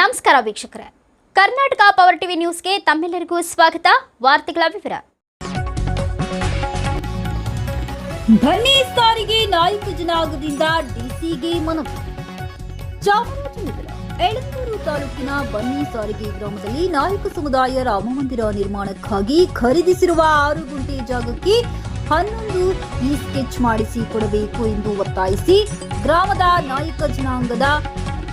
ನಮಸ್ಕಾರ ವೀಕ್ಷಕರೇ. Karnataka power TV ನ್ಯೂಸ್ಗೆ ತಮ್ಮೆಲ್ಲರಿಗೂ ಸ್ವಾಗತ. ವಾರ್ತೆಗಳ ವಿವರ. ಬನ್ನಿ ಸಾರಿಗೆ ನಾಯಕ ಜನಾಂಗದಿಂದ ಡಿಸಿಗೆ ಮನವಿ. ಚಾಮರಾಜನಗರ ಎಳಂದೂರು ತಾಲೂಕಿನ ಬನ್ನಿ ಸಾರಿಗೆ ಗ್ರಾಮದಲ್ಲಿ ನಾಯಕ ಸಮುದಾಯ ರಾಮಮಂದಿರ ನಿರ್ಮಾಣಕ್ಕಾಗಿ ಖರೀದಿಸಿರುವ ಆರು ಗುಂಟೆ ಜಾಗಕ್ಕೆ ಹನ್ನೊಂದು ಈ ಸ್ಕೆಚ್ ಮಾಡಿಸಿ ಕೊಡಬೇಕು ಎಂದು ಒತ್ತಾಯಿಸಿ ಗ್ರಾಮದ ನಾಯಕ ಜನಾಂಗದ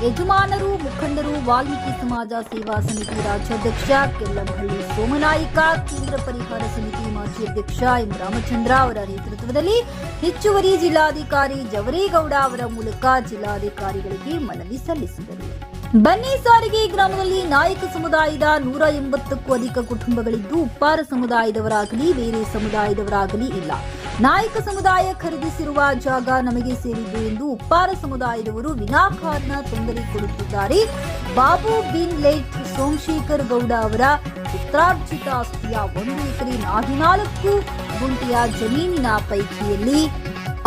ಯಜಮಾನರು, ಮುಖಂಡರು, ವಾಲ್ಮೀಕಿ ಸಮಾಜ ಸೇವಾ ಸಮಿತಿ ರಾಜ್ಯಾಧ್ಯಕ್ಷ ಕೆಲ್ಲಂಹಳ್ಳಿ ಸೋಮನಾಯಿಕ, ಕೇಂದ್ರ ಪರಿಹಾರ ಸಮಿತಿ ಮಾಜಿ ಅಧ್ಯಕ್ಷ ಎಂ. ರಾಮಚಂದ್ರ ಅವರ ನೇತೃತ್ವದಲ್ಲಿ ಹೆಚ್ಚುವರಿ ಜಿಲ್ಲಾಧಿಕಾರಿ ಜವರೇಗೌಡ ಅವರ ಮೂಲಕ ಜಿಲ್ಲಾಧಿಕಾರಿಗಳಿಗೆ ಮನವಿ ಸಲ್ಲಿಸಿದರು. ಬನ್ನಿ ಸಾರಿಗೆ ಗ್ರಾಮದಲ್ಲಿ ನಾಯಕ ಸಮುದಾಯದ ನೂರ ಎಂಬತ್ತಕ್ಕೂ ಅಧಿಕ ಕುಟುಂಬಗಳಿದ್ದು ಉಪ್ಪಾರ ಸಮುದಾಯದವರಾಗಲಿ, ಬೇರೆ ಸಮುದಾಯದವರಾಗಲಿ ಇಲ್ಲ. ನಾಯಕ ಸಮುದಾಯ ಖರೀದಿಸಿರುವ ಜಾಗ ನಮಗೆ ಸೇರಿದ್ದು ಎಂದು ಉಪ್ಪಾರ ಸಮುದಾಯದವರು ವಿನಾಕಾರಣ ತೊಂದರೆ ಕೊಡುತ್ತಿದ್ದಾರೆ. ಬಾಬು ಬಿನ್ ಲೇಟ್ ಸೋಮಶೇಖರ್ ಗೌಡ ಅವರ ಪಿತ್ರಾರ್ಜಿತ ಆಸ್ತಿಯ ಒಂದು ಎಕರೆ ಹದಿನಾಲ್ಕು ಗುಂಟೆಯ ಜಮೀನಿನ ಪೈಕಿಯಲ್ಲಿ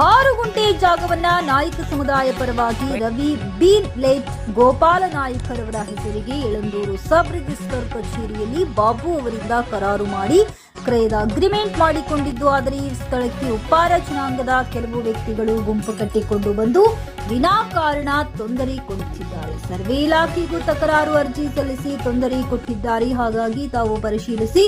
ಆರು ಗುಂಟೆ ಜಾಗವನ್ನ ನಾಯಕ ಸಮುದಾಯ ಪರವಾಗಿ ರವಿ ಬೀನ್ ಲೇಟ್ ಗೋಪಾಲ ನಾಯಕರವರ ಹೆಸರಿಗೆ ಎಳಂದೂರು ಸಬ್ ರಿಜಿಸ್ಟರ್ ಕಚೇರಿಯಲ್ಲಿ ಬಾಬು ಅವರಿಂದ ಕರಾರು ಮಾಡಿ ಕ್ರಯದ ಅಗ್ರಿಮೆಂಟ್ ಮಾಡಿಕೊಂಡಿದ್ದು, ಆದರೆ ಈ ಸ್ಥಳಕ್ಕೆ ಉಪ್ಪಾರ ಜನಾಂಗದ ಕೆಲವು ವ್ಯಕ್ತಿಗಳು ಗುಂಪು ಕಟ್ಟಿಕೊಂಡು ಬಂದು ವಿನಾಕಾರಣ ತೊಂದರೆ ಕೊಡುತ್ತಿದ್ದಾರೆ. ಸರ್ವೆ ಇಲಾಖೆಗೂ ತಕರಾರು ಅರ್ಜಿ ಸಲ್ಲಿಸಿ ತೊಂದರೆ ಕೊಟ್ಟಿದ್ದಾರೆ. ಹಾಗಾಗಿ ತಾವು ಪರಿಶೀಲಿಸಿ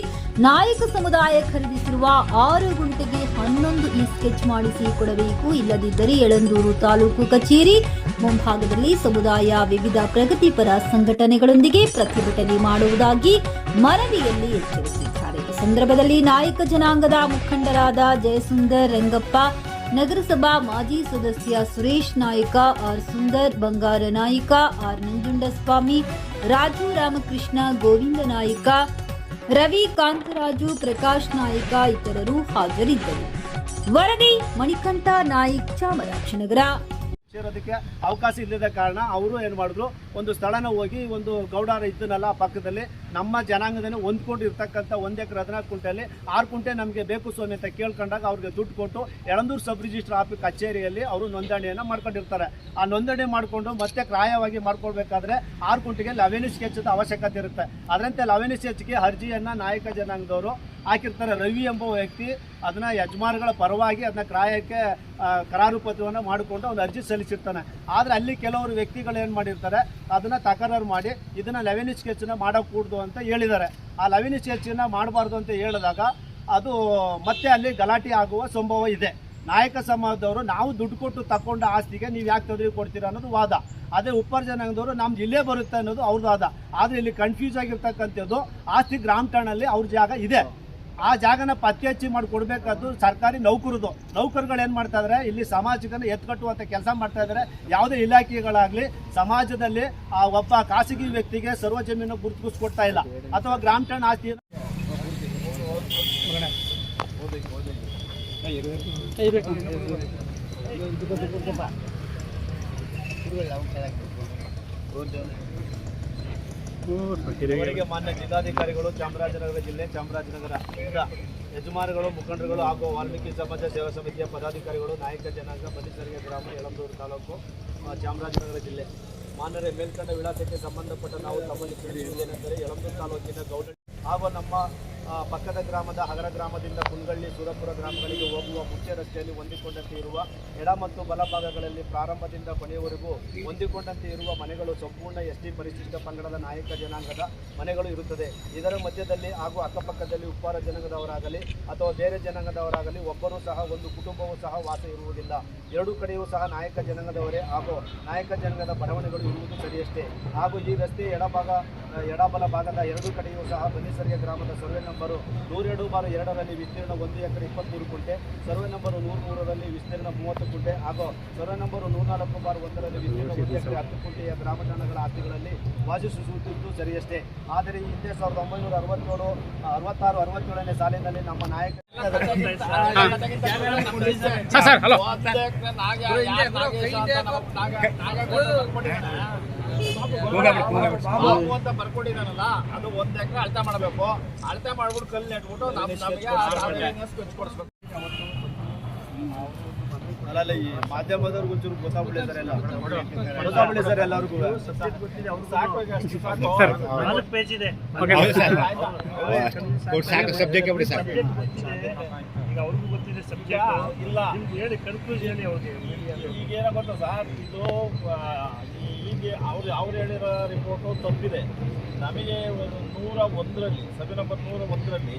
ನಾಯಕ ಸಮುದಾಯ ಖರೀದಿಸಿರುವ ಆರು ಗುಂಟೆಗೆ ಹನ್ನೊಂದು ಈ ಸ್ಕೆಚ್ ಮಾಡಿಸಿ ಕೊಡಬೇಕು. ಇಲ್ಲದಿದ್ದರೆ ಯಳಂದೂರು ತಾಲೂಕು ಕಚೇರಿ, ಮುಂಭಾಗದಲ್ಲಿ ಸಮುದಾಯ ವಿವಿಧ ಪ್ರಗತಿಪರ ಸಂಘಟನೆಗಳೊಂದಿಗೆ ಪ್ರತಿಭಟನೆ ಮಾಡುವುದಾಗಿ ಮನವಿಯಲ್ಲಿ ಎಚ್ಚರಿಸಿದ್ದಾರೆ. ಸಂದರ್ಭದಲ್ಲಿ ನಾಯಕ ಜನಾಂಗದ ಮುಖಂಡರಾದ ಜಯಸುಂದರ್ ರಂಗಪ್ಪ, ನಗರಸಭಾ ಮಾಜಿ ಸದಸ್ಯ ಸುರೇಶ್ ನಾಯಕ, ಆರ್ ಸುಂದರ್ ಬಂಗಾರ ನಾಯಕ, ಆರ್ ನಂಜುಂಡಸ್ವಾಮಿ, ರಾಜು ರಾಮಕೃಷ್ಣ ಗೋವಿಂದ ನಾಯಕ, ರವಿ ಕಾಂತರಾಜು, ಪ್ರಕಾಶ್ ನಾಯಕ ಇತರರು ಹಾಜರಿದ್ದರು. ವರದಿ ಮಣಿಕಂಠ ನಾಯಕ್ ಚಾಮರಾಜನಗರ. ಸೇರೋದಕ್ಕೆ ಅವಕಾಶ ಇಲ್ಲದ ಕಾರಣ ಅವರು ಏನು ಮಾಡಿದ್ರು, ಒಂದು ಸ್ಥಳನ ಹೋಗಿ ಒಂದು ಗೌಡರ ಇದ್ದನಲ್ಲ ಪಕ್ಕದಲ್ಲಿ ನಮ್ಮ ಜನಾಂಗದಲ್ಲಿ ಹೊಂದ್ಕೊಂಡು ಇರ್ತಕ್ಕಂಥ ಒಂದು ಎಕರೆ ಹದಿನಾಲ್ಕು ಕುಂಟೆಯಲ್ಲಿ ಆರು ಕುಂಟೆ ನಮಗೆ ಬೇಕು ಸ್ವಾಮಿ ಅಂತ ಕೇಳ್ಕೊಂಡಾಗ ಅವ್ರಿಗೆ ದುಡ್ಡು ಕೊಟ್ಟು ಎಳಂದೂರು ಸಬ್ ರಿಜಿಸ್ಟರ್ ಆಫೀಸ್ ಕಚೇರಿಯಲ್ಲಿ ಅವರು ನೋಂದಣಿಯನ್ನು ಮಾಡ್ಕೊಂಡಿರ್ತಾರೆ. ಆ ನೋಂದಣಿ ಮಾಡಿಕೊಂಡು ಮತ್ತೆ ಕ್ರಾಯವಾಗಿ ಮಾಡ್ಕೊಳ್ಬೇಕಾದ್ರೆ ಆರು ಕುಂಟೆಗೆ ಲವೆನಿಸ್ ಕೆಚ್ಚದ ಅವಶ್ಯಕತೆ ಇರುತ್ತೆ. ಅದರಂತೆ ಲವೆನಿಸ್ ಸ್ಕೆಚ್ಗೆ ಅರ್ಜಿಯನ್ನು ನಾಯಕ ಜನಾಂಗದವರು ಹಾಕಿರ್ತಾರೆ. ರವಿ ಎಂಬ ವ್ಯಕ್ತಿ ಅದನ್ನ ಯಜಮಾನಗಳ ಪರವಾಗಿ ಅದನ್ನ ಕ್ರಾಯಕ್ಕೆ ಕರಾರು ಪತ್ರವನ್ನು ಮಾಡಿಕೊಂಡು ಒಂದು ಅರ್ಜಿ ಸಲ್ಲಿಸಿರ್ತಾನೆ. ಆದರೆ ಅಲ್ಲಿ ಕೆಲವರು ವ್ಯಕ್ತಿಗಳು ಏನು ಮಾಡಿರ್ತಾರೆ? ಅದನ್ನ ತಕರಾರು ಮಾಡಿ ಇದನ್ನ ಲೆವೆನ್ ಸ್ಕೆಚ್ನ ಮಾಡಕೂಡ್ದು ಅಂತ ಹೇಳಿದ್ದಾರೆ. ಆ ಲೆವೆನ್ ಸ್ಕೆಚ್ನ ಮಾಡಬಾರ್ದು ಅಂತ ಹೇಳಿದಾಗ ಅದು ಮತ್ತೆ ಅಲ್ಲಿ ಗಲಾಟೆ ಆಗುವ ಸಂಭವ ಇದೆ. ನಾಯಕ ಸಮಾಜದವರು ನಾವು ದುಡ್ಡು ಕೊಟ್ಟು ತಕೊಂಡ ಆಸ್ತಿಗೆ ನೀವು ಯಾಕೆ ತೊಂದರೆ ಕೊಡ್ತೀರಾ ಅನ್ನೋದು ವಾದ. ಅದೇ ಉಪ್ಪರ ಜನಾಂಗದವರು ನಮ್ದು ಇಲ್ಲೇ ಬರುತ್ತೆ ಅನ್ನೋದು ಅವ್ರದ್ದು ವಾದ. ಆದರೆ ಇಲ್ಲಿ ಕನ್ಫ್ಯೂಸ್ ಆಗಿರ್ತಕ್ಕಂಥದ್ದು ಆಸ್ತಿ ಗ್ರಾಮ ಠಾಣಲ್ಲಿ ಅವ್ರ ಜಾಗ ಇದೆ. ಆ ಜಾಗನ ಪತ್ತೆ ಹಚ್ಚಿ ಮಾಡಿ ಕೊಡಬೇಕಾದ್ದು ಸರ್ಕಾರಿ ನೌಕರದು. ನೌಕರುಗಳು ಏನು ಮಾಡ್ತಾ ಇದ್ದಾರೆ ಇಲ್ಲಿ ಸಮಾಜಕ್ಕನ್ನು ಎತ್ಕಟ್ಟುವಂಥ ಕೆಲಸ ಮಾಡ್ತಾ ಇದ್ದಾರೆ ಯಾವುದೇ ಇಲಾಖೆಗಳಾಗಲಿ, ಸಮಾಜದಲ್ಲಿ ಆ ಒಬ್ಬ ಖಾಸಗಿ ವ್ಯಕ್ತಿಗೆ ಸರ್ವ ಜಮೀನು ಗುರುತಿಸ್ಕೊಡ್ತಾ ಇಲ್ಲ. ಅಥವಾ ಗ್ರಾಮ ಠಾಣ ಆಸ್ತಿ ಅವರಿಗೆ ಮಾನ್ಯ ಜಿಲ್ಲಾಧಿಕಾರಿಗಳು, ಚಾಮರಾಜನಗರ ಜಿಲ್ಲೆ, ಚಾಮರಾಜನಗರ ಯಜಮಾನಗಳು ಮುಖಂಡರುಗಳು ಹಾಗೂ ವಾಲ್ಮೀಕಿ ಸಮಾಜ ಸೇವಾ ಸಮಿತಿಯ ಪದಾಧಿಕಾರಿಗಳು, ನಾಯಕ ಜನಾಂಗ ಬಲಿಸರಿಗೆ ಗ್ರಾಮ ಯಳಂದೂರು ತಾಲೂಕು ಚಾಮರಾಜನಗರ ಜಿಲ್ಲೆ. ಮಾನ್ಯರ, ಮೇಲ್ಕಂಡ ವಿಳಾಸಕ್ಕೆ ಸಂಬಂಧಪಟ್ಟ ನಾವು ತಮ್ಮಲ್ಲಿ ಏನೆಂದರೆ ಯಳಂದೂರು ತಾಲೂಕಿನ ಗೌಡ ಹಾಗೂ ನಮ್ಮ ಪಕ್ಕದ ಗ್ರಾಮದ ಹಗರ ಗ್ರಾಮದಿಂದ ಕುಂಗಳ್ಳಿ, ಸುರಪುರ ಗ್ರಾಮಗಳಿಗೆ ಹೋಗುವ ಮುಖ್ಯ ರಸ್ತೆಯಲ್ಲಿ ಹೊಂದಿಕೊಂಡಂತೆ ಇರುವ ಎಡ ಮತ್ತು ಬಲ ಭಾಗಗಳಲ್ಲಿ ಪ್ರಾರಂಭದಿಂದ ಕೊನೆಯವರೆಗೂ ಹೊಂದಿಕೊಂಡಂತೆ ಇರುವ ಮನೆಗಳು ಸಂಪೂರ್ಣ ಎಸ್ ಟಿ ಪರಿಶಿಷ್ಟ ಪಂಗಡದ ನಾಯಕ ಜನಾಂಗದ ಮನೆಗಳು ಇರುತ್ತದೆ. ಇದರ ಮಧ್ಯದಲ್ಲಿ ಹಾಗೂ ಅಕ್ಕಪಕ್ಕದಲ್ಲಿ ಉಪ್ಪಾರ ಜನಾಂಗದವರಾಗಲಿ ಅಥವಾ ಬೇರೆ ಜನಾಂಗದವರಾಗಲಿ ಒಬ್ಬರೂ ಸಹ ಒಂದು ಕುಟುಂಬವೂ ಸಹ ವಾಸ ಇರುವುದಿಲ್ಲ. ಎರಡೂ ಕಡೆಯೂ ಸಹ ನಾಯಕ ಜನಾಂಗದವರೇ ಹಾಗೂ ನಾಯಕ ಜನಾಂಗದ ಬಡಾವಣೆಗಳು ಇರುವುದು ಸರಿಯಷ್ಟೇ. ಹಾಗೂ ಈ ರಸ್ತೆ ಎಡಭಾಗ ಎಡಬಲ ಭಾಗದ ಎರಡೂ ಕಡೆಯೂ ಸಹ ಬನ್ನಿಸರಿಯ ಗ್ರಾಮದ ಸರ್ವೆ ನಂಬರು ನೂರೆರಡು ಬಾರು ಎರಡರಲ್ಲಿ ವಿಸ್ತೀರ್ಣ ಒಂದು ಎಕರೆ ಇಪ್ಪತ್ತ್ಮೂರು ಕುಂಟೆ ಸರ್ವೆ ನಂಬರು ನೂರ ಮೂರರಲ್ಲಿ ವಿಸ್ತೀರ್ಣ ಮೂವತ್ತು ಕುಂಟೆ ಹಾಗೂ ಸರ್ವೆ ನಂಬರು ನೂರ ನಾಲ್ಕು ಬಾರು ಒಂದರಲ್ಲಿ ವಿಸ್ತೀರ್ಣ ಒಂದು ಎಕರೆ ಹತ್ತು ಕುಂಟೆಯ ಗ್ರಾಮ ಠಾಣಗಳ ಆಸ್ತಿಗಳಲ್ಲಿ ವಾಸಿಸುತ್ತಿದ್ದು ಸರಿಯಷ್ಟೇ ಆದರೆ ಈ ಹಿಂದೆ ಸಾವಿರದ ಒಂಬೈನೂರ ಅರವತ್ತೇಳು ಅರವತ್ತಾರು ಅರವತ್ತೇಳನೇ ಸಾಲಿನಲ್ಲಿ ನಮ್ಮ ನಾಯಕ ಬಾಬು ಅಂತ ಬರ್ಕೊಂಡಿದ್ದಾನಲ್ಲ ಅದು ಒಂದ್ ಎಕರೆ ಅಳತೆ ಮಾಡಬೇಕು. ಅಳತೆ ಮಾಡ್ಬಿಟ್ಟು ಕಲ್ಲು ನೆಟ್ಬಿಟ್ಟು ನಮಗೆ. ಅಲ್ಲ ಈ ಮಾಧ್ಯಮದವ್ರಿಗೆ ಒಂಚೂರು ಗೊತ್ತಾಗ್ಬಿಡಿ ಸರ್ ಎಲ್ಲ. ಗೊತ್ತಾಗ್ಬಿಡಿ ಸರ್ ಎಲ್ಲರಿಗೂ. ನಾಲ್ಕು ಪೇಜ್ ಇದೆ. ಸಾಕು. ಸಬ್ಜೆಕ್ಟ್ ಬಿಡಿ ಸರ್. ಈಗ ಅವ್ರಿಗೂ ಗೊತ್ತಿದೆ ಸಬ್ಜೆಕ್ಟ್. ಇಲ್ಲ. ಹೇಳಿ ಕನ್ಕ್ಲೂಸ್ ಹೇಳಿ ಅವ್ರಿಗೆ. ಈಗ ಏನೋ ಗೊತ್ತಾ ಸರ್? ಇದು ಈಗ ಅವ್ರು ಅವ್ರು ಹೇಳಿರೋ ರಿಪೋರ್ಟು ತಪ್ಪಿದೆ. ನಮಗೆ ನೂರ ಒಂದರಲ್ಲಿ, ಸಭೆ ನಂಬರ್ ನೂರ ಒಂದರಲ್ಲಿ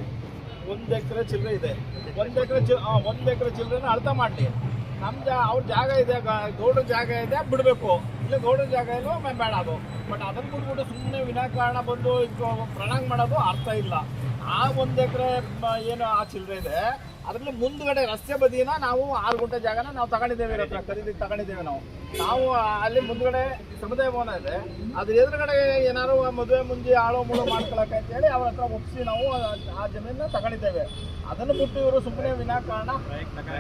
ಒಂದು ಎಕರೆ ಚಿಲ್ಲರೆ ಇದೆ. ಒಂದು ಎಕರೆ ಚಿ ಒಂದು ಎಕರೆ ಚಿಲ್ಲರೆನ ಅರ್ಥ ಮಾಡಲಿ. ನಮ್ಮ ಜಾ ಅವ್ರ ಜಾಗ ಇದೆ ಗೌಡ್ರ ಜಾಗ ಇದೆ, ಬಿಡಬೇಕು. ಇಲ್ಲ ಗೌಡ್ರ ಜಾಗ ಇಲ್ಲೋ ಬೇಡ ಅದು. ಬಟ್ ಅದನ್ನು ಬಿಟ್ಬಿಟ್ಟು ಸುಮ್ಮನೆ ವಿನಾಕಾರಣ ಬಂದು ಪ್ರಣಾಂಗ್ ಮಾಡೋದು ಅರ್ಥ ಇಲ್ಲ. ಆ ಒಂದು ಎಕರೆ ಏನು ಆ ಚಿಲ್ಲರೆ ಇದೆ. ಅದರಲ್ಲಿ ಮುಂದ್ಗಡೆ ರಸ್ತೆ ಬದಿನ ನಾವು ಆರು ಗುಂಟೆ ಜಾಗನ ನಾವು ತಗೊಂಡಿದ್ದೇವೆ ಖರೀದಿ ತಗೊಂಡಿದ್ದೇವೆ ನಾವು. ನಾವು ಅಲ್ಲಿ ಮುಂದ್ಗಡೆ ಸಮುದಾಯ ಭವನ ಇದೆ. ಅದ್ರ ಎದುರುಗಡೆ ಏನಾದ್ರು ಮದುವೆ ಮುಂಜಿ ಆಳೋ ಮುಳು ಮಾಡ್ಕೊಳಕ್ಕೆ ಅಂತೇಳಿ ಅವ್ರ ಹತ್ರ ಒಪ್ಪಿಸಿ ನಾವು ಆ- ಜಮೀನ ತಗೊಂಡಿದ್ದೇವೆ. ಅದನ್ನು ಬಿಟ್ಟು ಇವರು ಸುಮ್ಮನೆ ವಿನಾಕಾರಣ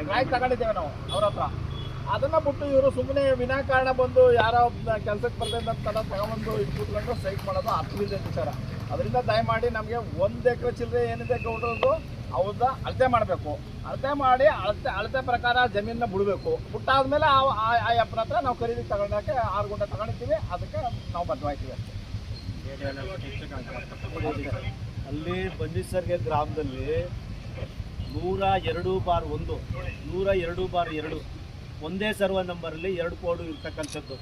ರಾಯ್ ತಗೊಂಡಿದ್ದೇವೆ ನಾವು ಅವ್ರ ಹತ್ರ. ಅದನ್ನ ಬಿಟ್ಟು ಇವರು ಸುಮ್ಮನೆ ವಿನಾಕಾರಣ ಬಂದು ಯಾರೋ ಕೆಲಸಕ್ಕೆ ಅಂತ ತಗೊಂಬಂದು ಇಟ್ಬಿಟ್ಕೊಂಡು ಸ್ಟ್ರೈಕ್ ಮಾಡೋದು ಅರ್ಥವಿದೆ ವಿಚಾರ. ಅದರಿಂದ ದಯಮಾಡಿ ನಮಗೆ ಒಂದು ಎಕರೆ ಚಿಲ್ಲರೆ ಏನಿದೆ ಗೌಡ್ರದ್ದು ಅವ್ರದ್ದು ಅಳತೆ ಮಾಡಬೇಕು. ಅಳತೆ ಮಾಡಿ ಅಳತೆ ಅಳತೆ ಪ್ರಕಾರ ಜಮೀನನ್ನ ಬಿಡಬೇಕು. ಬಿಟ್ಟಾದ್ಮೇಲೆ ಆ ಆ- ಅಪ್ಪನ ಹತ್ರ ನಾವು ಖರೀದಿ ತಗೊಂಡಕ್ಕೆ ಆರು ಗುಂಟೆ ತಗೊಂಡಿರ್ತೀವಿ, ಅದಕ್ಕೆ ನಾವು ಬದ್ಧವಾಗ್ತೀವಿ ಅಷ್ಟೇ. ಅಲ್ಲಿ ಬಂದಿಸರ್ಗೆ ಗ್ರಾಮದಲ್ಲಿ ನೂರ ಎರಡು ಬಾರ್ ಒಂದು, ನೂರ ಎರಡು ಬಾರ್ ಎರಡು, ಒಂದೇ ಸರ್ವ ನಂಬರಲ್ಲಿ ಎರಡು ಕೋಡು ಇರ್ತಕ್ಕಂಥದ್ದು.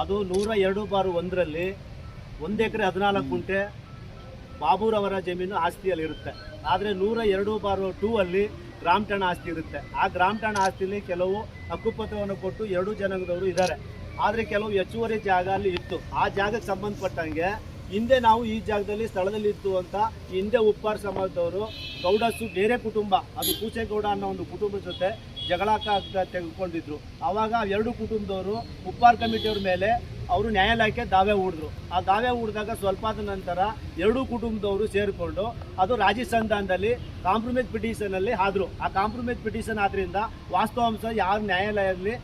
ಅದು ನೂರ ಎರಡು ಬಾರ್ ಒಂದರಲ್ಲಿ ಒಂದು ಎಕರೆ ಹದಿನಾಲ್ಕು ಗುಂಟೆ ಬಾಬುರವರ ಜಮೀನು ಆಸ್ತಿಯಲ್ಲಿ ಇರುತ್ತೆ ಆದರೆ ನೂರ ಎರಡು ಬಾರು ಟೂ ಅಲ್ಲಿ ಗ್ರಾಮ ಠಾಣ ಆಸ್ತಿ ಇರುತ್ತೆ. ಆ ಗ್ರಾಮ ಠಾಣ ಆಸ್ತಿಲಿ ಕೆಲವು ಹಕ್ಕುಪತ್ರವನ್ನು ಕೊಟ್ಟು ಎರಡು ಜನಾಂಗದವರು ಇದ್ದಾರೆ. ಆದರೆ ಕೆಲವು ಹೆಚ್ಚುವರಿ ಜಾಗ ಅಲ್ಲಿ ಇತ್ತು. ಆ ಜಾಗಕ್ಕೆ ಸಂಬಂಧಪಟ್ಟಂಗೆ ಹಿಂದೆ ನಾವು ಈ ಜಾಗದಲ್ಲಿ ಸ್ಥಳದಲ್ಲಿ ಇತ್ತು ಅಂತ ಹಿಂದೆ ಉಪ್ಪಾರ ಸಮಾಜದವರು ಗೌಡಸು ಬೇರೆ ಕುಟುಂಬ, ಅದು ಕೂಚೇಗೌಡ ಅನ್ನೋ ಒಂದು ಕುಟುಂಬದ ಜೊತೆ ಜಗಳಾಕ ತೆಗೆದುಕೊಂಡಿದ್ರು. ಆವಾಗ ಎರಡು ಕುಟುಂಬದವರು ಉಪ್ಪಾರ ಕಮಿಟಿಯವ್ರ ಮೇಲೆ ಅವರು ನ್ಯಾಯಾಲಯಕ್ಕೆ ದಾವೆ ಹೂಡಿದ್ರು. ಆ ದಾವೆ ಹೂಡಿದಾಗ ಸ್ವಲ್ಪ ಆದ ನಂತರ ಎರಡೂ ಕುಟುಂಬದವರು ಸೇರಿಕೊಂಡು ಅದು ರಾಜಸ್ಥಾನದಲ್ಲಿ ಕಾಂಪ್ರಮೈಸ್ ಪಿಟಿಷನಲ್ಲಿ ಆದರು ಆ ಕಾಂಪ್ರಮೈಸ್ ಪಿಟಿಷನ್ ಆದ್ದರಿಂದ ವಾಸ್ತವಾಂಶ ಯಾರು ನ್ಯಾಯಾಲಯದಲ್ಲಿ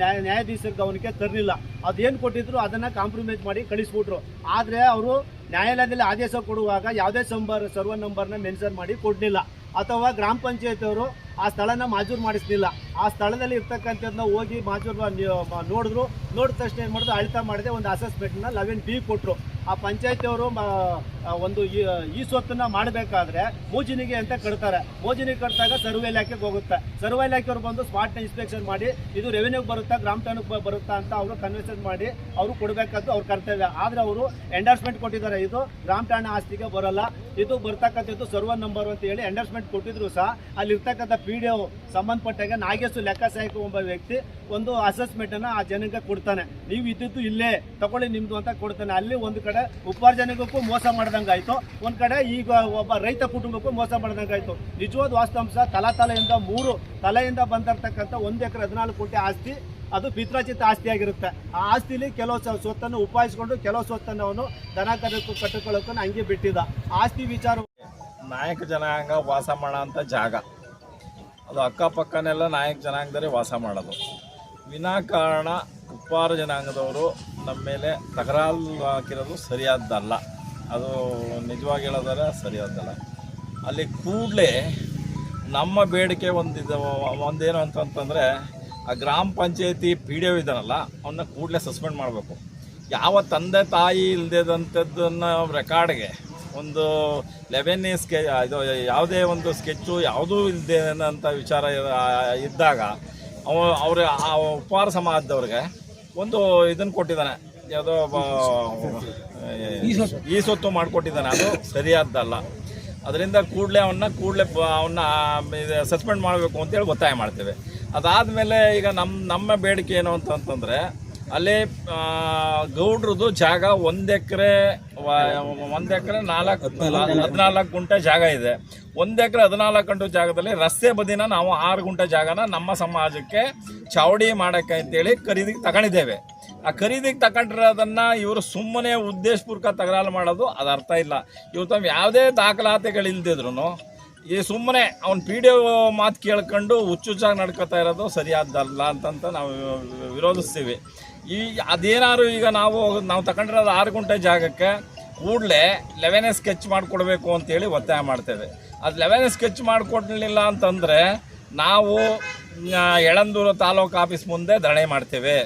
ನ್ಯಾಯ ನ್ಯಾಯಾಧೀಶರ ಗಮನಕ್ಕೆ ತರಲಿಲ್ಲ. ಅದೇನು ಕೊಟ್ಟಿದ್ರು ಅದನ್ನು ಕಾಂಪ್ರಮೈಸ್ ಮಾಡಿ ಕಳಿಸ್ಬಿಟ್ರು. ಆದರೆ ಅವರು ನ್ಯಾಯಾಲಯದಲ್ಲಿ ಆದೇಶ ಕೊಡುವಾಗ ಯಾವುದೇ ಸಂಬರ್, ಸರ್ವ ನಂಬರ್ನ ಮೆನ್ಷನ್ ಮಾಡಿ ಕೊಡಲಿಲ್ಲ. ಅಥವಾ ಗ್ರಾಮ ಪಂಚಾಯತ್ ಆ ಸ್ಥಳನ ಮಾಜೂರು ಮಾಡಿಸ್ಲಿಲ್ಲ. ಆ ಸ್ಥಳದಲ್ಲಿ ಇರ್ತಕ್ಕಂಥದ್ದನ್ನ ಹೋಗಿ ಮಾಜೂರು ನೋಡಿದ್ರು. ನೋಡಿದ ತಕ್ಷಣ ಏನು ಮಾಡಿದ್ರು? ಅಳಿತಾ ಮಾಡಿದೆ. ಒಂದು ಅಸೆಸ್ಮೆಂಟ್ನ ಲೆವೆನ್ ಬಿ ಕೊಟ್ಟರು ಆ ಪಂಚಾಯತಿಯವರು ಒಂದು ಈ- ಸ್ವತ್ತನ್ನ ಮಾಡಬೇಕಾದ್ರೆ ಮೋಜಿನಿಗೆ ಅಂತ ಕಟ್ತಾರೆ. ಮೋಜಿನಿಗೆ ಕಟ್ಟಿದಾಗ ಸರ್ವೆ ಇಲಾಖೆಗೆ ಹೋಗುತ್ತೆ. ಸರ್ವೆ ಇಲಾಖೆಯವರು ಬಂದು ಸ್ಪಾಟ್ನ ಇನ್ಸ್ಪೆಕ್ಷನ್ ಮಾಡಿ, ಇದು ರೆವೆನ್ಯೂಗೆ ಬರುತ್ತಾ, ಗ್ರಾಮ ಬರುತ್ತಾ ಅಂತ ಅವರು ಕನ್ವೆನ್ಷನ್ ಮಾಡಿ, ಅವರು ಕೊಡಬೇಕಾದ್ದು ಅವ್ರ ಕರ್ತವ್ಯ. ಆದರೆ ಅವರು ಎಂಡರ್ಸ್ಮೆಂಟ್ ಕೊಟ್ಟಿದ್ದಾರೆ. ಇದು ಗ್ರಾಮ ಠಾಣೆ ಆಸ್ತಿಗೆ ಬರಲ್ಲ. ಇದು ಬರ್ತಕ್ಕಂಥದ್ದು ಸರ್ವ ನಂಬರ್ ಅಂತ ಹೇಳಿ ಎಂಡರ್ಸ್ಮೆಂಟ್ ಕೊಟ್ಟಿದ್ರು ಸಹ. ಅಲ್ಲಿ ಪಿ ಡಿ ಒ ಸಂಬಂಧಪಟ್ಟಾಗ ನಾಗೇಶು ಲೆಕ್ಕ ಸಹಾಯಕ ಒಬ್ಬ ವ್ಯಕ್ತಿ ಒಂದು ಅಸೆಸ್ಮೆಂಟ್ ಅನ್ನ ಆ ಜನಕ್ಕೆ ಕೊಡ್ತಾನೆ. ನೀವು ಇದ್ದಿದ್ದು ಇಲ್ಲೇ ತಗೊಳ್ಳಿ ನಿಮ್ಮದು ಅಂತ ಕೊಡ್ತಾನೆ. ಅಲ್ಲಿ ಒಂದು ಕಡೆ ಉಪಾರ್ಜನೆಗೂ ಮೋಸ ಮಾಡ್ದಂಗೆ ಆಯ್ತು. ಒಂದ್ ಕಡೆ ಈಗ ಒಬ್ಬ ರೈತ ಕುಟುಂಬಕ್ಕೂ ಮೋಸ ಮಾಡ್ದಂಗೆ ನಿಜವಾದ ವಾಸ್ತವಾಂಶ, ತಲಾ ತಲೆಯಿಂದ ಮೂರು, ತಲೆಯಿಂದ ಬಂದಿರತಕ್ಕಂಥ ಒಂದು ಎಕರೆ ಹದಿನಾಲ್ಕು ಕೋಟಿ ಆಸ್ತಿ, ಅದು ಪಿತ್ರಾಚಿತ ಆಸ್ತಿಯಾಗಿರುತ್ತೆ ಆ ಆಸ್ತಿಲಿ ಕೆಲವು ಸ್ವತ್ತನ್ನು ಉಪಾಯಿಸ್ಕೊಂಡು ಕೆಲವು ಸ್ವತ್ತನ್ನು ಅವನು ದನ ಕರಕ್ಕೂ ಕಟ್ಟಿಕೊಳ್ಳೋಕ್ಕೂ ಹಂಗೆ ಬಿಟ್ಟಿದ್ದ. ಆಸ್ತಿ ವಿಚಾರ ನಾಯಕ ಜನಾಂಗ ವಾಸ ಮಾಡೋ ಜಾಗ. ಅದು ಅಕ್ಕಪಕ್ಕನೆಲ್ಲ ನಾಯಕ ಜನಾಂಗದವರೇ ವಾಸ ಮಾಡೋದು. ವಿನಾಕಾರಣ ಉಪ್ಪಾರ ಜನಾಂಗದವರು ನಮ್ಮ ಮೇಲೆ ತಕರಾರು ಹಾಕಿರೋದು ಸರಿಯಾದ್ದಲ್ಲ. ಅದು ನಿಜವಾಗಿ ಹೇಳೋದಾದ್ರೆ ಸರಿಯಾದ್ದಲ್ಲ. ಅಲ್ಲಿ ಕೂಡಲೇ ನಮ್ಮ ಬೇಡಿಕೆ ಒಂದಿದೆ, ಒಂದೇನು ಅಂತಂತಂದರೆ ಆ ಗ್ರಾಮ ಪಂಚಾಯತಿ ಪಿ ಡಿ ಒ ಇದ್ದಾನಲ್ಲ ಅವನ್ನ ಕೂಡಲೇ ಸಸ್ಪೆಂಡ್ ಮಾಡಬೇಕು. ಯಾವ ತಂದೆ ತಾಯಿ ಇಲ್ಲದೇದಂಥದ್ದನ್ನು ರೆಕಾರ್ಡ್ಗೆ ಒಂದು ಲೆವೆನ್ ಸ್ಕೆ ಇದು ಯಾವುದೇ ಒಂದು ಸ್ಕೆಚ್ಚು ಯಾವುದೂ ಇಲ್ಲದೆ ಅಂತ ವಿಚಾರ ಇದ್ದಾಗ ಅವ ಅವ್ರ ಆ ಉಪಹಾರ ಸಮಾಜದವ್ರಿಗೆ ಒಂದು ಇದನ್ನು ಕೊಟ್ಟಿದ್ದಾನೆ. ಯಾವುದೋ ಈ ಸೊತ್ತು. ಮಾಡಿಕೊಟ್ಟಿದ್ದಾನೆ. ಅದು ಸರಿಯಾದ್ದಲ್ಲ. ಅದರಿಂದ ಕೂಡಲೇ ಅವನ್ನ ಕೂಡಲೇ ಅವನ್ನ ಸಸ್ಪೆಂಡ್ ಮಾಡಬೇಕು ಅಂತೇಳಿ ಒತ್ತಾಯ ಮಾಡ್ತೇವೆ. ಅದಾದಮೇಲೆ ಈಗ ನಮ್ಮ ನಮ್ಮ ಬೇಡಿಕೆ ಏನು ಅಂತಂತಂದರೆ ಅಲ್ಲಿ ಗೌಡ್ರದ್ದು ಜಾಗ ಒಂದು ಎಕರೆ ಒಂದು ಎಕರೆ ನಾಲ್ಕು, ಹದಿನಾಲ್ಕು ಗುಂಟೆ ಜಾಗ ಇದೆ. ಒಂದು ಎಕರೆ ಹದಿನಾಲ್ಕು ಗಂಟು ಜಾಗದಲ್ಲಿ ರಸ್ತೆ ಬದಿನ ನಾವು ಆರು ಗುಂಟೆ ಜಾಗನ ನಮ್ಮ ಸಮಾಜಕ್ಕೆ ಚಾವಡಿ ಮಾಡೋಕ್ಕೆ ಅಂತೇಳಿ ಖರೀದಿಗೆ ತಗೊಂಡಿದ್ದೇವೆ. ಆ ಖರೀದಿಗೆ ತಗೊಂಡಿರೋದನ್ನು ಇವರು ಸುಮ್ಮನೆ ಉದ್ದೇಶಪೂರ್ವಕ ತಕರಾರು ಮಾಡೋದು ಅದು ಅರ್ಥ ಇಲ್ಲ. ಇವ್ರು ತಮ್ಮ ಯಾವುದೇ ದಾಖಲಾತಿಗಳಿಲ್ದಿದ್ರು ಈ ಸುಮ್ಮನೆ ಅವ್ನ ಪಿ ಡಿ ಮಾತು ಕೇಳ್ಕೊಂಡು ಹುಚ್ಚುಚ್ಚಾಗಿ ನಡ್ಕೋತಾ ಇರೋದು ಸರಿಯಾದ್ದಲ್ಲ ಅಂತಂತ ನಾವು ವಿರೋಧಿಸ್ತೀವಿ. ಈ ಅದೇನಾದ್ರು ಈಗ ನಾವು ನಾವು ತಗೊಂಡಿರೋದು ಆರು ಗುಂಟೆ ಜಾಗಕ್ಕೆ ಕೂಡಲೇ ಲೆವೆನೇ ಸ್ಕೆಚ್ ಮಾಡಿಕೊಡ್ಬೇಕು ಅಂತೇಳಿ ಒತ್ತಾಯ ಮಾಡ್ತೇವೆ ಅದು ಲೆವೆನೇ ಸ್ಕೆಚ್ ಮಾಡಿಕೊಡ್ಲಿಲ್ಲ ಅಂತಂದರೆ ನಾವು ಎಳಂದೂರು ತಾಲೂಕು ಆಫೀಸ್ ಮುಂದೆ ಧರಣಿ ಮಾಡ್ತೇವೆ.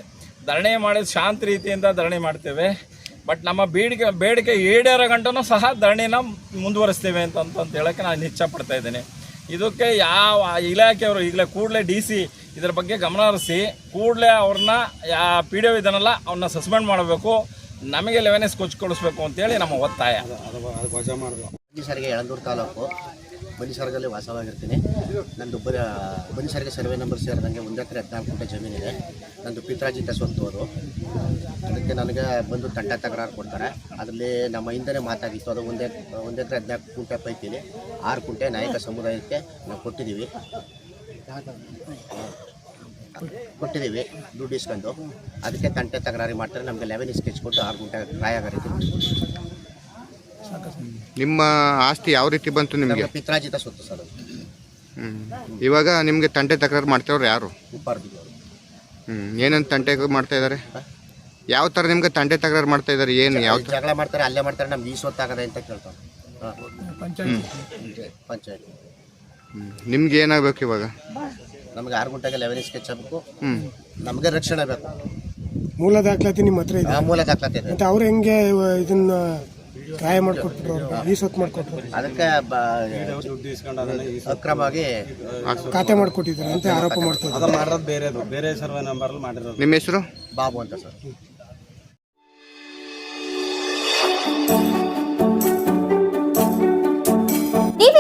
ಧರಣಿ ಮಾಡಿ ಶಾಂತ ರೀತಿಯಿಂದ ಧರಣಿ ಮಾಡ್ತೇವೆ. ಬಟ್ ನಮ್ಮ ಬೇಡಿಕೆ ಬೇಡಿಕೆ ಈಡೇರೋ ಗಂಟನೂ ಸಹ ಧರಣಿನ ಮುಂದುವರಿಸ್ತೇವೆ ಅಂತಂತ ಅಂತ ಹೇಳೋಕ್ಕೆ ನಾನು ಇಚ್ಛಪಡ್ತಾ ಇದ್ದೀನಿ. ಇದಕ್ಕೆ ಯಾವ ಇಲಾಖೆಯವರು ಈಗಲೇ ಕೂಡಲೇ ಡಿ ಸಿ ಇದರ ಬಗ್ಗೆ ಗಮನ ಹರಿಸಿ, ಕೂಡಲೇ ಅವ್ರನ್ನ ಯಾ ಪಿ ಡಿ ಒ ಇದನ್ನೆಲ್ಲ ಅವ್ರನ್ನ ಸಸ್ಪೆಂಡ್ ಮಾಡಬೇಕು. ನಮಗೆ ಲೆವೆನೆಸ್ ಕೊಚ್ಕೊಳಿಸ್ಬೇಕು ಅಂತೇಳಿ ನಮ್ಮ ಒತ್ತಾಯ. ಬನ್ನಿಸರಿಗೆ ಯಳಂದೂರು ತಾಲೂಕು. ಬನಿಸರ್ಗಲ್ಲಿ ವಾಸವಾಗಿರ್ತೀನಿ. ನಂದು ಬ ಬನ್ನಿಸರಿಗೆ ಸರ್ವೆ ನಂಬರ್ ಸೇರಿದಂಗೆ ಒಂದು ಎಕರೆ ಹದಿನಾಲ್ಕು ಗಂಟೆ ಜಮೀನಿದೆ ನಂದು ಪಿತ್ರಾಜಿತ ಸ್ವತ್ತು ಅವರು ಅದಕ್ಕೆ ನನಗೆ ಬಂದು ತಂಡ ತಕರಾರು ಕೊಡ್ತಾರೆ. ಅದರಲ್ಲಿ ನಮ್ಮ ಹಿಂದೆ ಮಾತಾಗಿತ್ತು. ಅದು ಒಂದೇ, ಒಂದು ಎಕರೆ ಹದಿನಾಲ್ಕು ಕುಂಟೆ ಪೈಕಿಲಿ ಆರು ಕುಂಟೆ ನಾಯಕ ಸಮುದಾಯಕ್ಕೆ ನಾವು ಕೊಟ್ಟಿದ್ದೀವಿ. ಕೊಟ್ಟಿದ್ದೀವಿ. ದುಡ್ಡು ಇಸ್ಕೊಂಡು. ಅದಕ್ಕೆ ತಂಟೆ ತಕರಾರಿ ಮಾಡ್ತಾರೆ. ನಮಗೆ ಲೆವೆನ್ ಸ್ಕೆಚ್ ಕೊಟ್ಟು ಆರು ಗುಂಟೆ ರಾಯಗಾರ ನಿಮ್ಮ ಆಸ್ತಿ ಯಾವ ರೀತಿ ಬಂತು ನಿಮಗೆ? ನಮಗೆ ಪಿತ್ರಾಜಿತ ಸುತ್ತು ಸರ್ ಅದು. ಇವಾಗ ನಿಮಗೆ ತಂಟೆ ತಕರಾರು ಮಾಡ್ತಾವ್ರು ಯಾರು? ಹ್ಞೂ ಹ್ಮ್. ಏನಂತ ತಂಟೆ ಮಾಡ್ತಾ ಇದ್ದಾರೆ ಯಾವ ಥರ ನಿಮ್ಗೆ ತಂಟೆ ತಕರಾರು ಮಾಡ್ತಾ ಇದ್ದಾರೆ ಏನು ಯಾವ ಥರ ಜಗಳ ಮಾಡ್ತಾರೆ ಅಲ್ಲೇ ಮಾಡ್ತಾರೆ. ನಮ್ಗೆ ಈ ಹೊತ್ತಾಗದೆ ಅಂತ ಕೇಳ್ತಾರೆ. ಪಂಚಾಯತ್. ನಿಮ್ಗೆ ಏನಾಗಬೇಕು ಇವಾಗ? ನಮಗೆ ಆರು ಗಂಟೆಗೆ ಲೆವೆನ್ ಸ್ಕೆಚ್ ಆಗಬೇಕು. ಹ್ಞೂ ನಮಗೆ ರಕ್ಷಣೆ ಬೇಕು. ಮೂಲ ದಾಖಲಾತಿ ನಿಮ್ಮ ಹತ್ರ ಇದೆ? ಆ ಮೂಲ ದಾಖಲಾತಿ ಇದೆ. ಮತ್ತೆ ಅವ್ರು ಹೆಂಗೆ ಇದನ್ನ ಸಹಾಯ ಮಾಡಿಕೊಟ್ರು? ಈ ಸೊತ್ತು ಮಾಡ್ಕೊಟ್ರು? ಅದಕ್ಕೆ ಬ- ಅಕ್ರಮವಾಗಿ ಖಾತೆ ಮಾಡ್ಕೊಟ್ಟಿದ್ರು ಅಂತ ಆರೋಪ ಮಾಡ್ತಾರೆ ಮಾಡೋದು ಬೇರೆದು ಬೇರೆ ಸರ್ವೆ ನಂಬರ್ ಮಾಡಿರೋದು ನಿಮ್ಮ ಹೆಸರು? ಬಾಬು ಅಂತ ಸರ್.